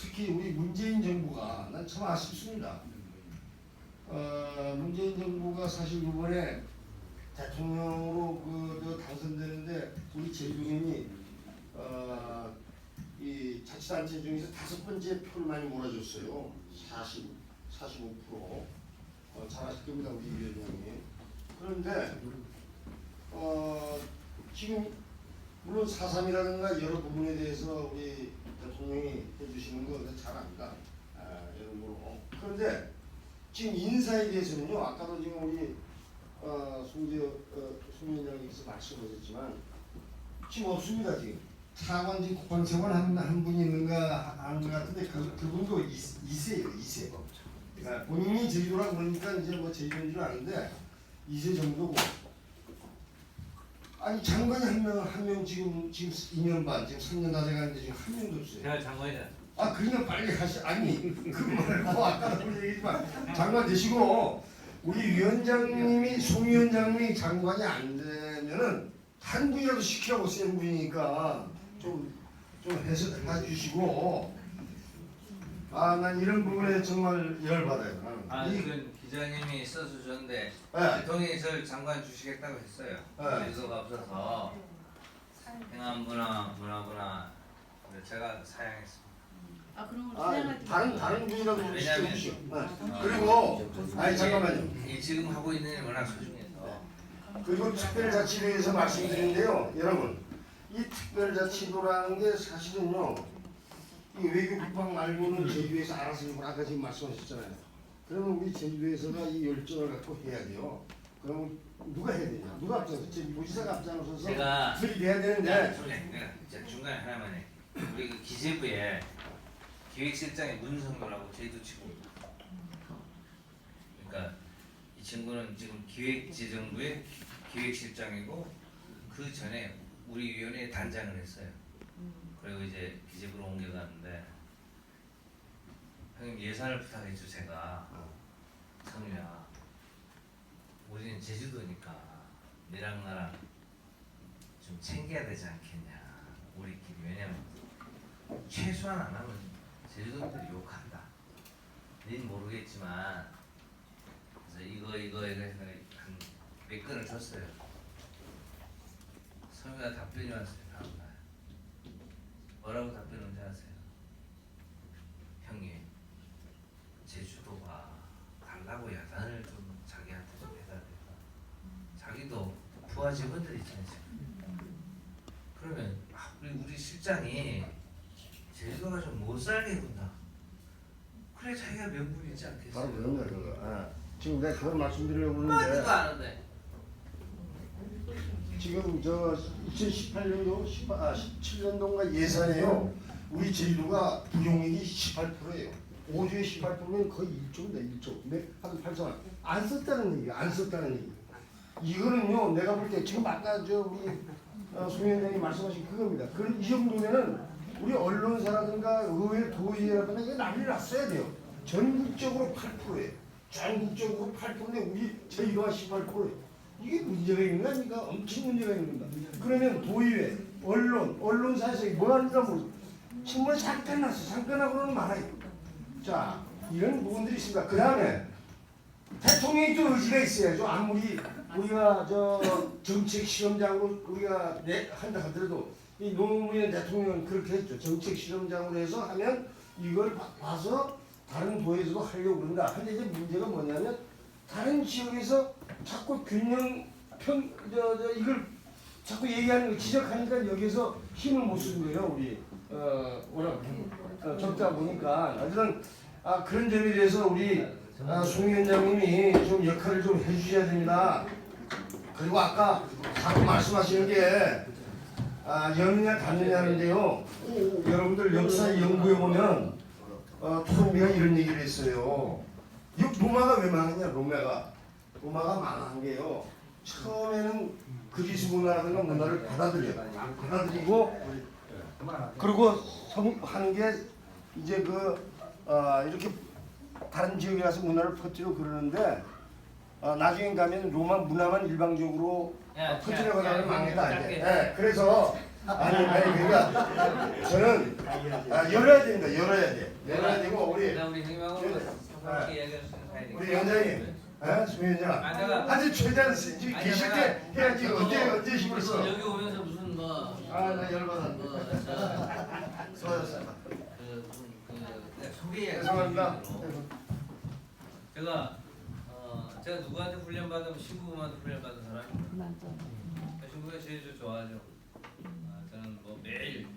특히 우리 문재인 정부가 난 참 아쉽습니다. 어, 문재인 정부가 사실 이번에 대통령으로 그, 저 당선되는데 우리 제주도민이 어, 이 자치단체 중에서 다섯 번째 표를 많이 몰아줬어요. 40, 45%. 어, 잘하실 겁니다, 우리 위원장님. 그런데 어, 지금 물론 사삼이라든가 여러 부분에 대해서 우리 대통령이 해주시는 거 잘 압니다. 아, 여러모로. 그런데 지금 인사에 대해서는요. 아까도 지금 우리 어, 송재 어, 송 위원장님께서 말씀하셨지만 지금 없습니다 지금. 지금 국방차관 한, 한 분이 있는가 하는 것 같은데 그, 그분도 이, 이세예요 이세. 그러니까 본인이 제주도라고 그러니까 이제 뭐 제주도인 줄 아는데 이세 정도고 아니 장관이 한 명 한 명 지금 지금 2년 반 지금 3년 다 돼가는데 지금 한 명도 없어요. 제가 장관이다. 아 그러면 빨리 하시 아니 그 말고 아까도 우리 얘기지만 장관 되시고 우리 위원장님이 송 위원장님이 장관이 안 되면은 한 분이라도 시키라고 센 분이니까 좀 좀 해서 해주시고 아 난 이런 부분에 정말 열받아요. 나는. 아, 이- 그건 기자님이 써서 줬는데 네. 대통령이 저를 장관 주시겠다고 했어요. 네. 주소가 없어서 행안부나 문화부나 제가 사양했습니다. 아 그럼 아, 사양할 때 다른 다른 분이라도 좀 왜냐면- 시켜주시오. 네. 아, 그리고 아니 잠깐만요. 이 지금 하고 있는 일이 워낙 소중해서 그리고 특별자치에 대해서 말씀드리는데요, 여러분. 이 특별자치도라는 게 사실은요, 이 외교 국방 말고는 제주에서 알아서 해고 아까 지금 말씀하셨잖아요. 그러면 우리 제주도에서가 이 열정을 갖고 해야 돼요. 그러면 누가 해야 되냐? 누가 앞장서? 제 무지사가 앞장서서 제가 들이대야 네, 되는데 내가 중간에 하나만 해. 우리 그 기재부에 기획실장이 문성도라고 제주 친구입니다. 그러니까 이 친구는 지금 기획재정부의 기획실장이고 그 전에 우리 위원회 단장을 했어요. 그리고 이제 기재부로 옮겨갔는데 형님 예산을 부탁해줘 제가. 성우야. 우리는 제주도니까 너랑 나랑 좀 챙겨야 되지 않겠냐 우리끼리. 왜냐면 최소한 안 하면 제주도민들이 욕한다. 닌 모르겠지만 그래서 이거 이거 이거 해서 한몇 건을 줬어요. 성우가 답변이 왔어요 다음날. 뭐라고 답변 언제 하세요? 형님 제주도가 달라고 야단을 좀 자기한테 좀 해다 된다 자기도 부하 직원들 있잖아요 지금. 그러면 아, 우리 우리 실장이 제주도가 좀 못 살게 군다 그래 자기가 명분이 있지 않겠어요? 바로 그런 거예요. 그거. 아, 지금 내가 그걸 말씀드리려고 뭐 그러는데 그거 아는데 지금 저 2018년도 18, 아, 17년도인가 예산에요. 우리 제주도가 부용액이 18%예요. 5주에 18%면 거의 1조입니다. 1조. 네, 한 8천 안 썼다는 얘기야. 안 썼다는 얘기. 이거는요. 내가 볼 때 지금 아까 저 우리 어, 송 위원장님 말씀하신 그겁니다. 그런 이 정도면은 우리 언론사라든가 의회 도의회라든가 이게 난리 났어야 돼요. 전국적으로 8%예요. 전국적으로 8%인데 우리 제주도가 18%예요. 이게 문제가 있는 거 아닙니까? 엄청 문제가 있는 겁니다. 그러면 도의회, 언론, 언론사에서 뭐 하는가 모르 신문 잠깐 났어. 잠깐 하고는 말아요. 자, 이런 부분들이 있습니다. 그 다음에 대통령이 또 의지가 있어야죠. 아무리 우리가 저 정책 실험장으로 우리가 내 한다 하더라도 이 노무현 대통령은 그렇게 했죠. 정책 실험장으로 해서 하면 이걸 봐- 봐서 다른 도에서도 하려고 그런다. 근데 이제 문제가 뭐냐면 다른 지역에서 자꾸 균형 평저 저 이걸 자꾸 얘기하는 거 지적하니까 여기서 힘을 못 쓰는 거예요. 우리 어 워낙 어, 적다 보니까 하여튼 아 그런 점에 대해서 우리 아, 송 위원장님이 좀 역할을 좀 해주셔야 됩니다. 그리고 아까 자꾸 말씀하시는 게 아, 연느냐 닿느냐는데요. 여러분들 역사 연구해 보면 어, 토론비가 이런 얘기를 했어요. 이 로마가 왜 망했냐? 로마가 로마가 망한 게요. 처음에는 그리스 문화라든가 문화를 받아들여 받아들이고 그리고 성 하는 게 이제 그 어, 이렇게 다른 지역에 가서 문화를 퍼뜨려 그러는데 어, 나중에 가면 로마 문화만 일방적으로 야, 어, 퍼뜨려 야, 야, 가다가 이거 망했다 짧게 이제. 해. 예, 그래서 아니 아니 그러니까 저는 아, 열어야 됩니다. 열어야 돼. 열어야 되고 우리 나 우리 형님하고 상관없게 이야기할 수 있는 사이니까. 우리 위원장님, 아. 아, 내가 아주 최대한 지금 아니, 계실 내가- 때 해야지 언제 언제 힘을 써. 여기 오면서 무슨 뭐, 아, 나 열받아. 뭐, 저, 수고하셨습니다. 그 무슨 그 네, 소개 죄송합니다. 제가 어 제가 누구한테 훈련 받으면 신부님한테 훈련 받은 사람입니다. 신부가 제일 저 좋아하죠. 아, 저는 뭐 매일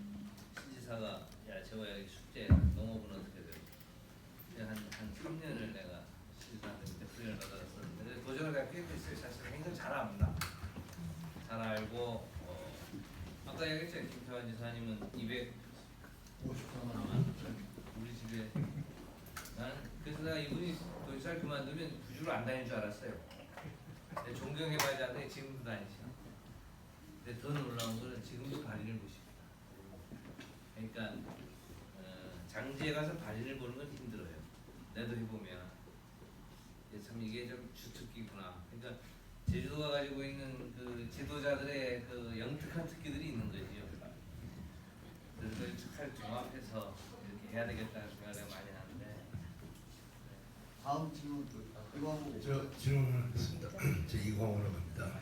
신지사가 야 저거 여기 숙제 농업은 어떻게 돼? 한한 3년을 내가 신지사한테 그때 훈련을 받았었는데 근데 도전을 내가 피했고 있어요. 사실 굉장히 잘 압니다. 잘 알고 어, 아까 얘기했죠 김태환 지사님은 250만 원 우리 집에 나는 그래서 내가 이분이 도시를 그만두면 부주로 안 다닐 줄 알았어요. 근데 존경해봐야 되는데 지금도 다니시나. 근데 더 놀라운 거는 지금도 발인을 보십니다. 그러니까 어, 장지에 가서 발인을 보는 건 힘들어요. 내도 해보면 참 이게 좀 주특기구나. 그러니까 제주도가 가지고 있는 그 지도자들의 그 영특한 특기들이 있는 거지요. 그래서 잘 종합해서 이렇게 해야 되겠다는 생각을 많이 하는데 다음 질문 이광호 저 질문을 하겠습니다. 제 이광호라고 합니다.